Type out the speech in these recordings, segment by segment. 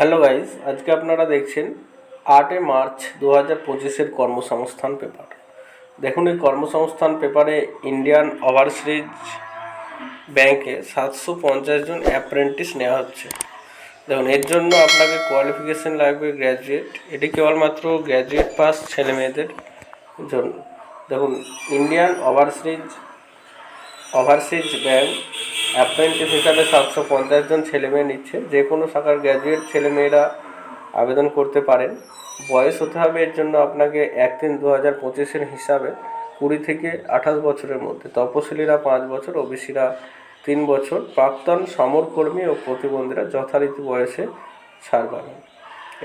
Hello guys, আজকে আপনারা দেখছেন আটই মার্চ দু হাজার পঁচিশের কর্মসংস্থান পেপার। দেখুন, এই কর্মসংস্থান পেপারে ইন্ডিয়ান ওভারসিজ ব্যাংকে সাতশো পঞ্চাশ জন অ্যাপ্রেন্টিস নেওয়া হচ্ছে। দেখুন, এর জন্য আপনাকে কোয়ালিফিকেশন লাগবে গ্র্যাজুয়েট। এটি কেবলমাত্র গ্র্যাজুয়েট পাস ছেলে মেয়েদের জন্য। দেখুন, Indian overseas overseas bank apprentice হিসাবে সাতশো পঞ্চাশ জন ছেলেমেয়ে নিচ্ছে। যে কোনো শাখার গ্র্যাজুয়েট ছেলেমেয়েরা আবেদন করতে পারেন। বয়স হতে হবে এর জন্য আপনাকে এক তিন দু হাজার পঁচিশের হিসাবে কুড়ি থেকে আঠাশ বছরের মধ্যে। তপশিলীরা পাঁচ বছর, ওবিসিরা তিন বছর। প্রাক্তন সমরকর্মী ও প্রতিবন্ধীরা যথারীতি বয়সে ছাড় পাবেন।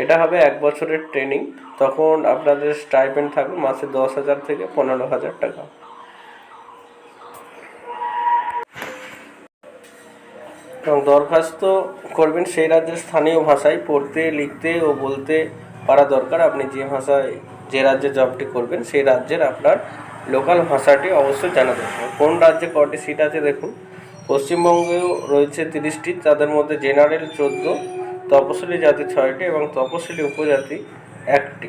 এটা হবে এক বছরের ট্রেনিং তখন আপনাদের স্টাইপেন্ড থাকবে মাসে দশ হাজার থেকে পনেরো হাজার টাকা। এবং দরখাস্ত করবেন সেই রাজ্যের স্থানীয় ভাষায় পড়তে, লিখতে ও বলতে পারা দরকার। আপনি যে ভাষায়, যে রাজ্যে জবটি করবেন, সেই রাজ্যের আপনার লোকাল ভাষাটি অবশ্যই জানা দরকার। কোন রাজ্যে কটি সিট আছে দেখুন। পশ্চিমবঙ্গেও রয়েছে তিরিশটি, তাদের মধ্যে জেনারেল চোদ্দ, তপশিলি জাতি ছয়টি এবং তপশিলি উপজাতি একটি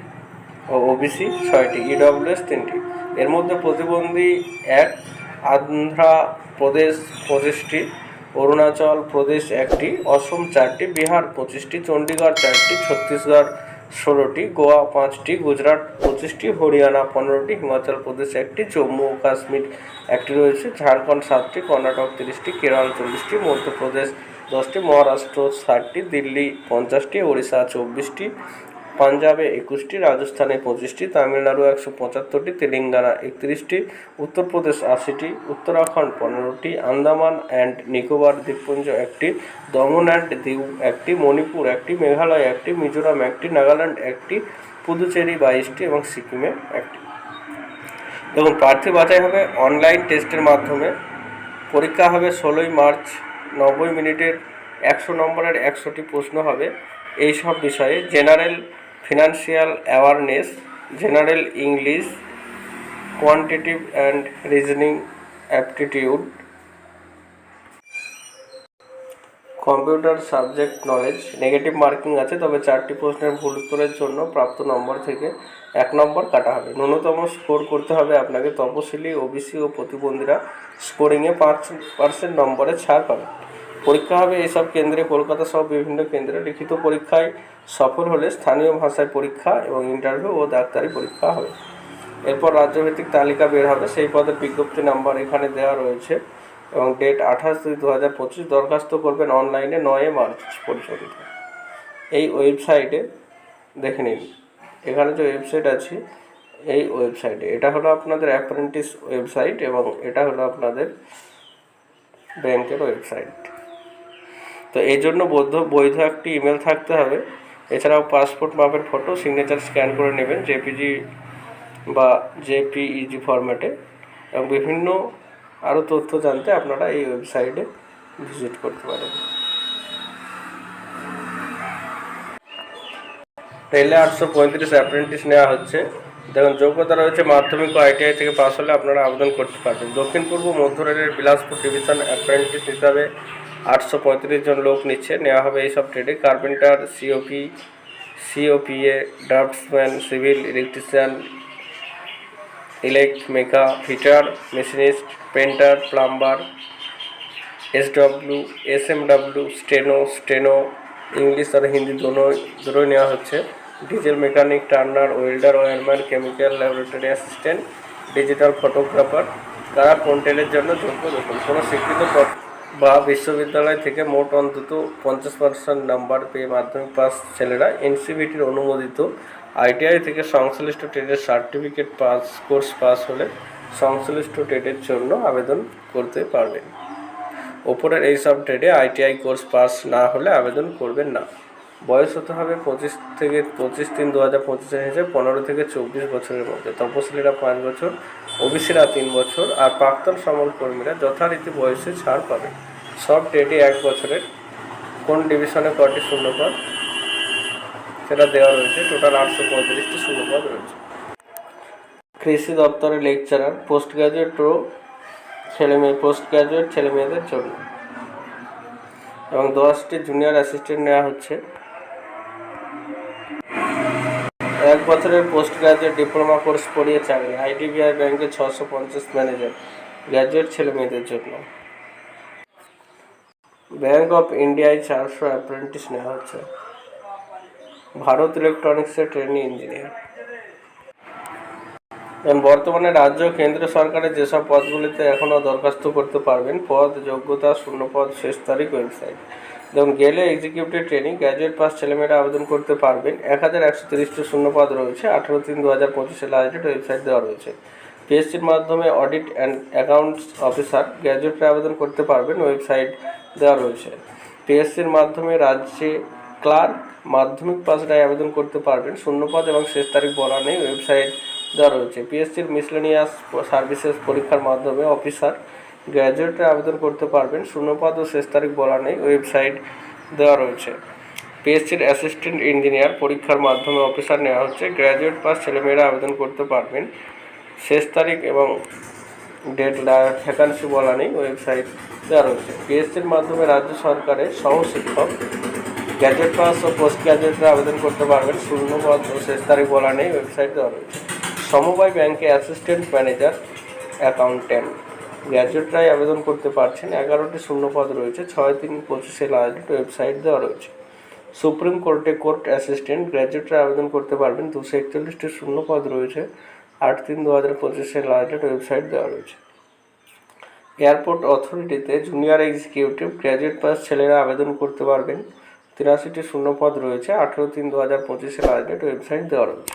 ও ওবিসি ছয়টি ইডব্লিউএস তিনটি। এর মধ্যে প্রতিবন্ধী এক, আন্ধ্রা প্রদেশ পঁচিশটি অরুণাচল প্রদেশ একটি, অসম চারটি, বিহার পঁচিশটি, চণ্ডীগড় চারটি, ছত্তিশগড় ষোলোটি, গোয়া পাঁচটি, গুজরাট পঁচিশটি, হরিয়ানা পনেরোটি, হিমাচল প্রদেশ একটি, জম্মু ও কাশ্মীর একটি রয়েছে, ঝাড়খণ্ড সাতটি, কর্ণাটক তিরিশটি, কেরল চল্লিশটি মধ্যপ্রদেশ দশটি, মহারাষ্ট্র ষাটটি, দিল্লি পঞ্চাশটি, ওড়িশা চব্বিশটি পাঞ্জাবে একুশটি, রাজস্থানে পঁচিশটি, তামিলনাড়ু একশো পঁচাত্তরটি, তেলেঙ্গানা একত্রিশটি, উত্তরপ্রদেশ আশিটি, উত্তরাখণ্ড পনেরোটি, আন্দামান অ্যান্ড নিকোবর দ্বীপপুঞ্জ একটি, দমন অ্যান্ড দিউ একটি, মণিপুর একটি, মেঘালয় একটি, মিজোরাম একটি, নাগাল্যান্ড একটি, পুদুচেরি বাইশটি এবং সিকিমে একটি। এবং প্রার্থী বাছাই হবে অনলাইন টেস্টের মাধ্যমে। পরীক্ষা হবে ষোলোই মার্চ, নব্বই মিনিটের, একশো নম্বরের একশোটি প্রশ্ন হবে। এইসব বিষয়ে general financial awareness general English quantitative and reasoning aptitude computer subject knowledge negative marking আছে, তবে চারটি প্রশ্নের ভুল উত্তরের জন্য প্রাপ্ত নম্বর থেকে এক নম্বর কাটা হবে। ন্যূনতম স্কোর করতে হবে আপনাকে, তপশিলি, ওবিসি ও প্রতিবন্ধীরা স্কোরিংয়ে পাঁচ পার্সেন্ট নম্বরে ছাড় পাবে। পরীক্ষা হবে এইসব কেন্দ্রে, কলকাতা সহ বিভিন্ন কেন্দ্রে লিখিত পরীক্ষায় সফল হলে স্থানীয় ভাষায় পরীক্ষা এবং ইন্টারভিউ ও ডাক্তারি পরীক্ষা হবে। এরপর রাজ্যভিত্তিক তালিকা বের হবে, সেই পদের বিজ্ঞপ্তি নাম্বার এখানে দেওয়া রয়েছে এবং ডেট আঠাশ দুই দু হাজার পঁচিশ দরখাস্ত করবেন অনলাইনে নয় মার্চ পর্যন্ত। এই ওয়েবসাইটে দেখে নিন, এখানে যে ওয়েবসাইট আছে, এই ওয়েবসাইটে এটা হলো আপনাদের অ্যাপ্রেন্টিস ওয়েবসাইট এবং এটা হলো আপনাদের ব্যাংকের ওয়েবসাইট তো এই জন্য বৈধ বৈধ একটি ইমেল থাকতে হবে। এছাড়াও পাসপোর্ট মাপের ফটো সিগনেচার স্ক্যান করে নেবেন জেপিজি বা জেপিইজি ফরম্যাটে এবং বিভিন্ন আরও তথ্য জানতে আপনারা এই ওয়েবসাইটে ভিজিট করতে পারেন। রেলে আটশো পঁয়ত্রিশ অ্যাপ্রেন্টিস নেওয়া হচ্ছে। দেখুন, যোগ্যতা রয়েছে মাধ্যমিক ও আইটিআই থেকে পাস হলে আপনারা আবেদন করতে পারবেন। দক্ষিণ পূর্ব মধ্য রেলের বিলাসপুর ডিভিশন অ্যাপ্রেন্টিস হিসাবে আটশো পঁয়ত্রিশ জন লোক নিচ্ছে। নেওয়া হবে এইসব ট্রেডে carpenter COP COPA draftsman civil electrician elect mech fitter machinist painter plumber SW SMW steno steno English আর হিন্দি দোনো দুটোই নেওয়া হচ্ছে। Diesel mechanic turner welder wireman chemical laboratory assistant digital photographer তারা কন্টেলের জন্য যোগ্য দেখুন কোনো পদ বা বিশ্ববিদ্যালয় থেকে মোট অন্তত পঞ্চাশ পার্সেন্ট নাম্বার পেয়ে মাধ্যমিক পাস ছেলেরা এনসিবিটির অনুমোদিত আইটিআই থেকে সংশ্লিষ্ট ট্রেডের সার্টিফিকেট পাস, কোর্স পাস হলে সংশ্লিষ্ট ট্রেডের জন্য আবেদন করতে পারবেন। ওপরের এইসব ট্রেডে আইটিআই কোর্স পাস না হলে আবেদন করবেন না। বয়স হতে হবে পঁচিশ থেকে পঁচিশ তিন দু হাজার পঁচিশের হিসেবে, পনেরো থেকে চব্বিশ বছরের মধ্যে। তপশিলীরা পাঁচ বছর, ওবিসিরা তিন বছর, আর প্রাক্তন সমরকর্মীরা যথারীতি বয়সে ছাড় পাবে। সব ট্রেডে এক বছরের। কোন ডিভিশনে কটি শূন্যপদ? সেটা দেওয়া রয়েছে। টোটাল আটশো পঁয়ত্রিশটি শূন্যপদ রয়েছে। কৃষি দপ্তরের লেকচারার পোস্ট গ্রাজুয়েট ও ছেলে মেয়ে পোস্ট গ্রাজুয়েট ছেলে মেয়েদের জন্য। এবং দশটি জুনিয়র অ্যাসিস্ট্যান্ট নেওয়া হচ্ছে। এক বছরের পোস্ট গ্রাজুয়েট ডিপ্লোমা কোর্স পড়িয়ে চাকরি আইডিবিআই ব্যাংকে ছশো পঞ্চাশ ম্যানেজার গ্র্যাজুয়েট ছেলে মেয়েদের জন্য। ব্যাংক অফ ইন্ডিয়ায় চারশো অ্যাপ্রেন্টিস নেওয়া হচ্ছে। ভারত ইলেকট্রনিক্সের ট্রেনিং ইঞ্জিনিয়ার। বর্তমানে রাজ্য কেন্দ্র সরকারের যেসব পদগুলিতে এখনও দরখাস্ত করতে পারবেন, পদ, যোগ্যতা শূন্য পদ শেষ তারিখ, ওয়েবসাইট। যেমন গেলে এক্সিকিউটিভ ট্রেনিং গ্র্যাজুয়েট পাস ছেলেমেয়েরা আবেদন করতে পারবেন। এক হাজার একশো তিরিশটি শূন্য পদ রয়েছে, আঠারো তিন দু হাজার পঁচিশে লাস্ট ডেট ওয়েবসাইট দেওয়া রয়েছে। পিএসসির মাধ্যমে অডিট অ্যান্ড অ্যাকাউন্টস অফিসার গ্র্যাজুয়েটরা আবেদন করতে পারবেন ওয়েবসাইট দেওয়া রয়েছে। পিএসসির মাধ্যমে রাজ্যে ক্লার্ক মাধ্যমিক পাসটায় আবেদন করতে পারবেন শূন্যপদ এবং শেষ তারিখ বলা নেই ওয়েবসাইট দেওয়া রয়েছে। পিএসসির মিসলেনিয়াস সার্ভিসেস পরীক্ষার মাধ্যমে অফিসার গ্র্যাজুয়েটরা আবেদন করতে পারবেন। শূন্যপদ ও শেষ তারিখ বলা নেই, ওয়েবসাইট দেওয়া রয়েছে। পিএসসির অ্যাসিস্ট্যান্ট ইঞ্জিনিয়ার পরীক্ষার মাধ্যমে অফিসার নেওয়া হচ্ছে। গ্র্যাজুয়েট পাস ছেলেমেয়েরা আবেদন করতে পারবেন। শেষ তারিখ এবং ডেট ভ্যাকান্সি বলা নেই, ওয়েবসাইট দেওয়া রয়েছে। পিএসসির মাধ্যমে রাজ্য সরকারের সহশিক্ষক, গ্র্যাজুয়েট পাস ও পোস্ট গ্র্যাজুয়েটরা আবেদন করতে পারবেন। শূন্য পদ ও শেষ তারিখ বলা নেই, ওয়েবসাইট দেওয়া রয়েছে। সমবায় ব্যাংকে অ্যাসিস্ট্যান্ট ম্যানেজার, অ্যাকাউন্ট্যান্ট। গ্র্যাজুয়েটরাই আবেদন করতে পারছেন। এগারোটি শূন্য পদ রয়েছে ছয় তিন পঁচিশে লাস্ট ওয়েবসাইট দেওয়া রয়েছে। সুপ্রিম কোর্টে কোর্ট অ্যাসিস্ট্যান্ট গ্র্যাজুয়েটরা আবেদন করতে পারবেন। দুশো একচল্লিশটি শূন্য পদ রয়েছে আট তিন দু হাজার পঁচিশে লাস্ট ওয়েবসাইট দেওয়া রয়েছে। এয়ারপোর্ট অথরিটিতে জুনিয়র এক্সিকিউটিভ গ্র্যাজুয়েট পাস ছেলেরা আবেদন করতে পারবেন। তিরাশিটি শূন্য পদ রয়েছে আঠেরো তিন দু হাজার পঁচিশে লাস্ট ওয়েবসাইট দেওয়া রয়েছে।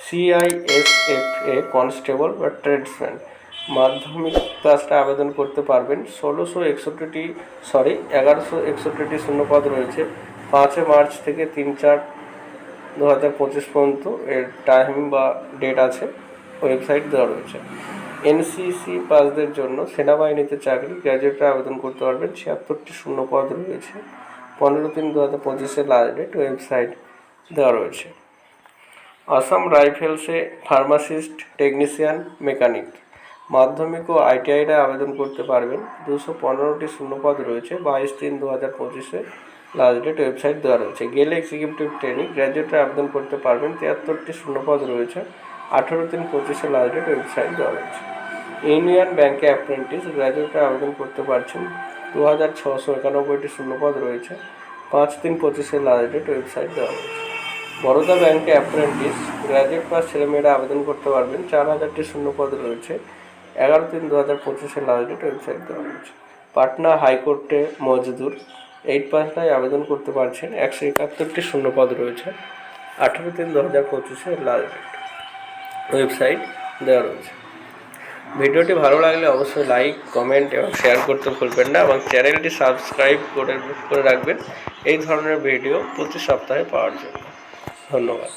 সিআইএসএফ এ কনস্টেবল বা ট্রেডসম্যান। মাধ্যমিক ক্লাসটা আবেদন করতে পারবেন। ষোলোশো একষট্টিটি সরি এগারোশো একষট্টিটি শূন্য পদ রয়েছে। পাঁচই মার্চ থেকে তিন চার দু হাজার পঁচিশ পর্যন্ত এর টাইম বা ডেট আছে ওয়েবসাইট দেওয়া রয়েছে। এনসিসি পাসদের জন্য সেনাবাহিনীতে চাকরি গ্র্যাজুয়েটরা আবেদন করতে পারবেন। ছিয়াত্তরটি শূন্য পদ রয়েছে। পনেরো তিন দু হাজার পঁচিশে লাস্ট ডেট ওয়েবসাইট দেওয়া রয়েছে। আসাম রাইফেলসে ফার্মাসিস্ট টেকনিশিয়ান মেকানিক মাধ্যমিক ও আইটিআইরা আবেদন করতে পারবেন। দুশো পনেরোটি শূন্যপদ রয়েছে। বাইশ তিন দু হাজার পঁচিশে লাস্ট ডেট ওয়েবসাইট দেওয়া রয়েছে। গেলে এক্সিকিউটিভ ট্রেনিং গ্র্যাজুয়েটরা আবেদন করতে পারবেন। তিয়াত্তরটি শূন্যপদ রয়েছে। আঠেরো তিন পঁচিশে লাস্ট ডেট ওয়েবসাইট দেওয়া রয়েছে। ইউনিয়ন ব্যাংকে অ্যাপ্রেন্টিস গ্র্যাজুয়েটরা আবেদন করতে পারছেন। দু হাজার ছশো একানব্বইটি শূন্যপদ রয়েছে। পাঁচ তিন পঁচিশে লাস্ট ডেট ওয়েবসাইট দেওয়া রয়েছে। বরোদা ব্যাংকে অ্যাপ্রেন্টিস গ্র্যাজুয়েট পাস ছেলেমেয়েরা আবেদন করতে পারবেন। চার হাজারটি শূন্যপদ রয়েছে। এগারো তিন দু হাজার পঁচিশে ডেট ওয়েবসাইট দেওয়া রয়েছে পাটনা হাইকোর্টে মজদুর। এইট পাসটায় আবেদন করতে পারছেন একশো একাত্তরটি শূন্যপদ রয়েছে। আঠেরো তিন দু হাজার পঁচিশে ডেট ওয়েবসাইট দেওয়া রয়েছে। ভিডিওটি ভালো লাগলে অবশ্যই লাইক, কমেন্ট এবং শেয়ার করতে ভুলবেন না এবং চ্যানেলটি সাবস্ক্রাইব করে করে রাখবেন। এই ধরনের ভিডিও প্রতি সপ্তাহে পাওয়ার জন্য। ধন্যবাদ।